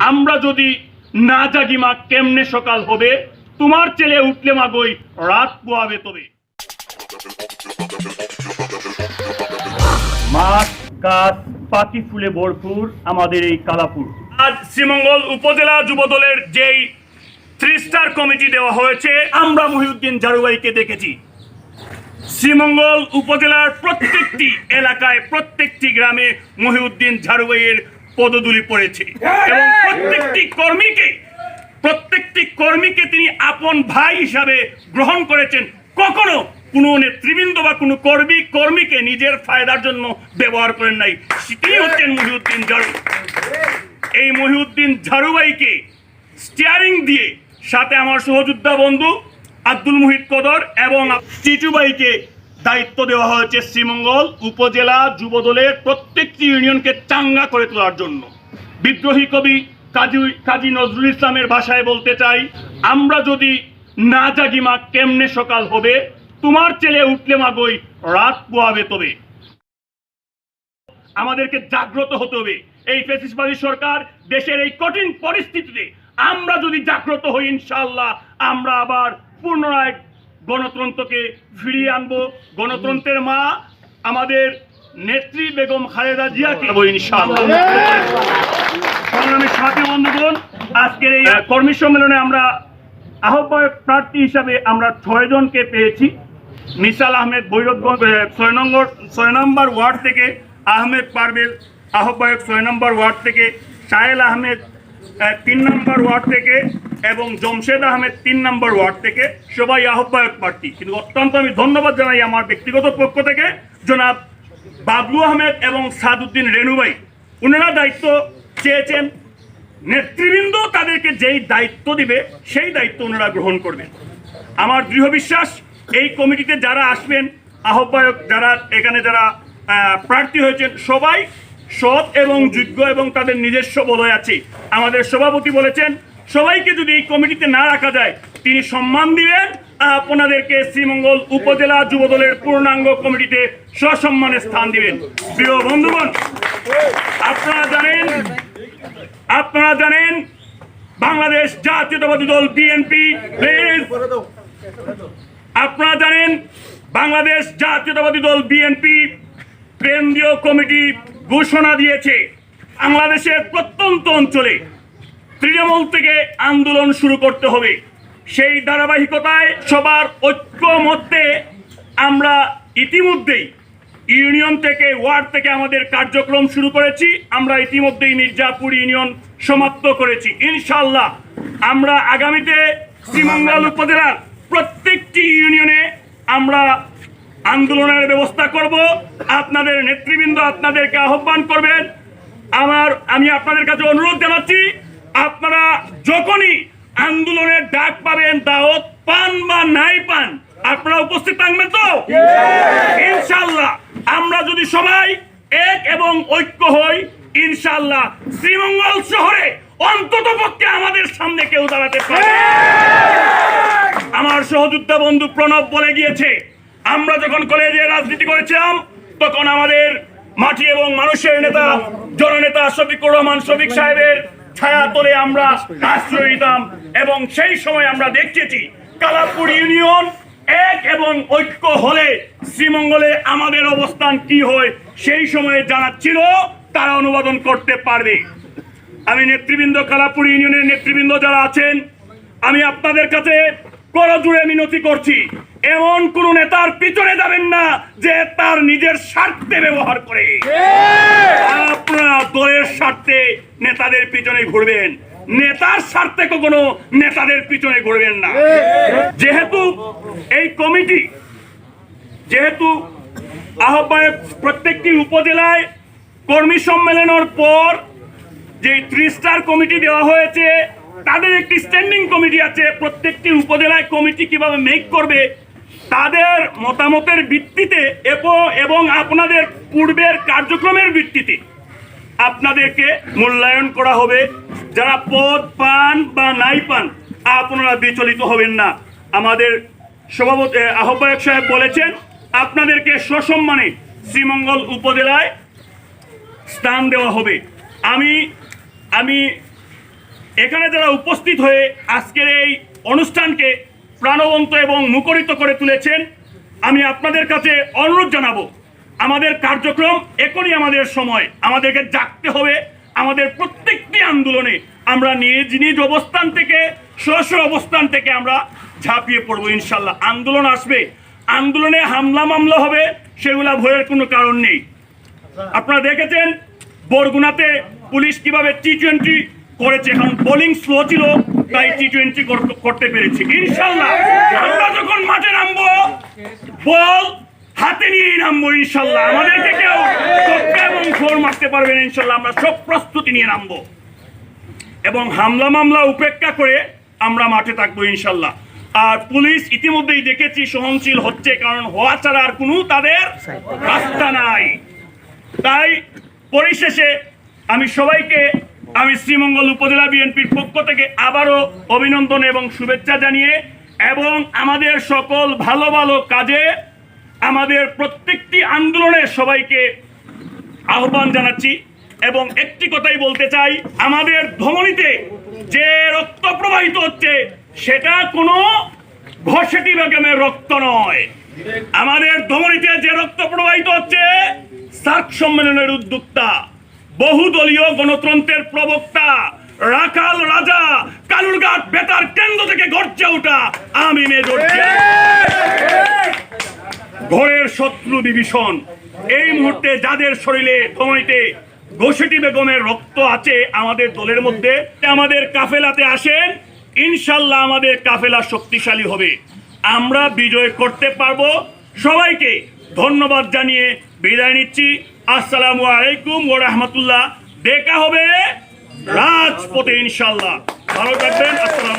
আমরা যদি না জাগি মা, কেমনে সকাল হবে? তোমার ছেলে উঠলে মা গই রাত পোয়াবে তবে। মাঠ গাছ পাখি ফুলে ভরপুর আমাদের এই কালাপুর। আজ শ্রীমঙ্গল উপজেলা যুব দলের যেই থ্রি স্টার কমিটি দেওয়া হয়েছে, আমরা মহিউদ্দিন জারুবাইকে দেখেছি। শ্রীমঙ্গল উপজেলার প্রত্যেকটি এলাকায়, প্রত্যেকটি গ্রামে মহিউদ্দিন ঝাড়ুবাইয়ের পদধূলি পড়েছে। এবং প্রত্যেকটি কর্মীকে প্রত্যেকটি কর্মীকে তিনি আপন ভাই হিসাবে গ্রহণ করেছেন। কখনো কোনো নেতৃবৃন্দ বা কোনো কর্মী কর্মীকে নিজের ফায়দার জন্য ব্যবহার করেন নাই। তিনি হচ্ছেন মহিউদ্দিন ঝাড়ু। এই মহিউদ্দিন ঝাড়ুবাইকে স্টিয়ারিং দিয়ে সাথে আমার সহযোদ্ধা বন্ধু আব্দুল মুহিত কদর এবং চিচুবাইকে দায়িত্ব দেওয়া হয়েছে শ্রীমঙ্গল উপজেলা যুবদলের প্রত্যেকটি ইউনিয়নকে চাঙ্গা করে তোলার জন্য। বিদ্রোহী কবি কাজী কাজী নজরুল ইসলামের ভাষায় বলতে চাই, আমরা যদি না জাগি মা, কেমনে সকাল হবে? তোমার ছেলে উঠলে মা গই রাত পোয়াবে তবে। আমাদেরকে জাগ্রত হতে হবে। এই ফেসিসবাদী সরকার দেশের এই কঠিন পরিস্থিতিতে আমরা যদি জাগ্রত হই ইনশাল্লাহ আমরা আবার পুনরায় গণতন্ত্রকে ফিরিয়ে আনব। গণতন্ত্রের মা আমাদের নেত্রী বেগম খালেদা জিয়াকে। দেবো ইনশাআল্লাহ। সংগ্রামী সাথী বন্ধুগণ আজকের এই কর্মী সম্মেলনে আমরা আহ্বায়ক প্রার্থী হিসাবে আমরা ছয় জনকে পেয়েছি। মিসাল আহমেদ ভৈরবগঞ্জ ছয় নম্বর ছয় নম্বর ওয়ার্ড থেকে আহমেদ পারভেজ আহ্বায়ক ছয় নম্বর ওয়ার্ড থেকে সাহেল আহমেদ তিন নম্বর ওয়ার্ড থেকে এবং জমশেদ আহমেদ তিন নম্বর ওয়ার্ড থেকে সবাই আহ্বায়ক প্রার্থী। কিন্তু অত্যন্ত আমি ধন্যবাদ জানাই আমার ব্যক্তিগত পক্ষ থেকে জনাব বাবলু আহমেদ এবং সাদউদ্দিন রেণুভাই ওনারা দায়িত্ব চেয়েছেন, নেতৃবৃন্দ তাদেরকে যেই দায়িত্ব দিবে, সেই দায়িত্ব ওনারা গ্রহণ করবেন। আমার দৃঢ় বিশ্বাস, এই কমিটিতে যারা আসবেন, আহ্বায়ক যারা, এখানে যারা প্রার্থী হয়েছেন, সবাই সৎ এবং যোগ্য এবং তাদের নিজস্ব বলয় আছে। আমাদের সভাপতি বলেছেন সবাইকে যদি এই কমিটিতে না রাখা যায়, তিনি সম্মান দিবেন আপনাদেরকে শ্রীমঙ্গল উপজেলা যুবদলের পূর্ণাঙ্গ কমিটিতে সসম্মানে স্থান দিবেন। প্রিয় বন্ধুগণ, আপনারা জানেন আপনারা জানেন, বাংলাদেশ জাতীয়তাবাদী দল বিএনপি আপনারা জানেন, বাংলাদেশ জাতীয়তাবাদী দল বিএনপি কেন্দ্রীয় কমিটি ঘোষণা দিয়েছে, বাংলাদেশের প্রত্যন্ত অঞ্চলে। তৃণমূল থেকে আন্দোলন শুরু করতে হবে। সেই ধারাবাহিকতায় সবার ঐক্যমত্যে আমরা ইতিমধ্যেই ইউনিয়ন থেকে, ওয়ার্ড থেকে আমাদের কার্যক্রম শুরু করেছি। আমরা ইতিমধ্যেই মির্জাপুর ইউনিয়ন সমাপ্ত করেছি। ইনশাল্লাহ আমরা আগামীতে শ্রীমঙ্গল উপজেলার প্রত্যেকটি ইউনিয়নে আমরা আন্দোলনের ব্যবস্থা করব। আপনাদের নেতৃবৃন্দ আপনাদেরকে আহ্বান করবেন। আমার, আমি আপনাদের কাছে অনুরোধ জানাচ্ছি আপনারা যখনই আন্দোলনের ডাক পাবেন দাওয়াত পান বা নাই পান আপনারা উপস্থিত থাকবেন তো? ইনশাল্লাহ আমরা যদি সবাই এক এবং ঐক্য হই ইনশাল্লাহ শ্রীমঙ্গল শহরে অন্তত পক্ষে আমাদের সামনে কেউ দাঁড়াতে পারে। আমার সহযোদ্ধা বন্ধু প্রণব বলে গিয়েছে আমরা যখন কলেজে রাজনীতি করেছিলাম তখন আমাদের মাটি এবং মানুষের নেতা জননেতা শফিকুর রহমান শফিক সাহেবের ছায়া তোলে আমরা আশ্রয় দিতাম এবং সেই সময় আমরা দেখেছি কালাপুর ইউনিয়ন এক এবং ঐক্য হলে শ্রীমঙ্গলে আমাদের অবস্থান কি হয় সেই সময়ে জানা ছিল তারা অনুবাদন করতে পারবে। আমি নেতৃবৃন্দ, কালাপুর ইউনিয়নের নেতৃবৃন্দ যারা আছেন, আমি আপনাদের কাছে করজুড়ে মিনতি করছি। এমন কোন নেতার পিছনে যাবেন না যে তার নিজের স্বার্থে ব্যবহার করে। স্বার্থে নেতাদের পিছনে ঘুরবেন। নেতার স্বার্থে কখনো নেতাদের পিছনে ঘুরবেন না। যেহেতু এই কমিটি, যেহেতু আহ্বায়ক প্রত্যেকটি উপজেলায় কর্মী সম্মেলনের পর যে থ্রি স্টার কমিটি দেওয়া হয়েছে, তাদের একটি স্ট্যান্ডিং কমিটি আছে। প্রত্যেকটি উপজেলায় কমিটি কীভাবে মেক করবে, তাদের মতামতের ভিত্তিতে এব- আপনাদের পূর্বের কার্যক্রমের ভিত্তিতে। আপনাদেরকে মূল্যায়ন করা হবে। যারা পদ পান বা নাই পান, আপনারা বিচলিত হবেন না। আমাদের সভাপতি আহ্বায়ক সাহেব বলেছেন, আপনাদেরকে সসম্মানে শ্রীমঙ্গল উপজেলায় স্থান দেওয়া হবে। আমি আমি এখানে যারা উপস্থিত হয়ে আজকের এই অনুষ্ঠানকে প্রাণবন্ত এবং মুখরিত করে তুলেছেন, আমি আপনাদের কাছে অনুরোধ জানাব। আমাদের কার্যক্রম এখনই আমাদের সময়। আমাদেরকে জাগতে হবে। আমাদের প্রত্যেকটি আন্দোলনে আমরা নিজ নিজ অবস্থান থেকে স্ব অবস্থান থেকে আমরা ঝাঁপিয়ে পড়ব, ইনশাল্লাহ। আন্দোলন আসবে। আন্দোলনে হামলা মামলা হবে, সেগুলা ভয়ের কোনো কারণ নেই। আপনারা দেখেছেন, বরগুনাতে পুলিশ কীভাবে টি টোয়েন্টি করেছে? এখন বোলিং স্লো ছিল, তাই টি টোয়েন্টি করতে পেরেছি। ইনশাল্লাহ, আমরা যখন মাঠে নামবো, বল হাতে নিয়ে নামবো ইনশাল্লাহ। আমাদেরকে কেউ ছক্কা এবং ফোর মারতে পারবেন ইনশাল্লাহ। আমরা সব প্রস্তুতি নিয়ে নামবো। এবং হামলা মামলা উপেক্ষা করে আমরা মাঠে থাকব ইনশাল্লাহ। আর পুলিশ ইতিমধ্যেই দেখেছি সহনশীল হচ্ছে, কারণ হওয়া ছাড়া আর কোনো তাদের রাস্তা নাই। তাই পরিশেষে আমি সবাইকে, আমি শ্রীমঙ্গল উপজেলা বিএনপির পক্ষ থেকে আবারও অভিনন্দন এবং শুভেচ্ছা জানিয়ে, এবং আমাদের সকল ভালো ভালো কাজে আমাদের প্রত্যেকটি আন্দোলনে সবাইকে আহ্বান জানাচ্ছি এবং একটি কথাই বলতে চাই, আমাদের ধমনীতে যে রক্ত প্রবাহিত হচ্ছে, সেটা কোনো ঘষেটি বেগমের রক্ত নয় আমাদের ধমনীতে যে রক্ত প্রবাহিত হচ্ছে, সার্ক সম্মেলনের উদ্যোক্তা, বহুদলীয় গণতন্ত্রের প্রবক্তা, রাখাল রাজা, কালুরঘাট বেতার কেন্দ্র থেকে গর্জে ওঠা আমি মেজর। ঘরের শত্রু বিভীষণ। এই মুহূর্তে যাদের শরীরে ধমনীতে ঘোষেটি বেগমের রক্ত আছে আমাদের দলের মধ্যে আমাদের কাফেলাতে আসেন ইনশাল্লাহ আমাদের কাফেলা শক্তিশালী হবে। আমরা বিজয় করতে পারব। সবাইকে ধন্যবাদ জানিয়ে বিদায় নিচ্ছি। আসসালামু আলাইকুম ও রহমতুল্লাহ। দেখা হবে রাজপথে ইনশাল্লাহ ভালো থাকবেন। আসসালাম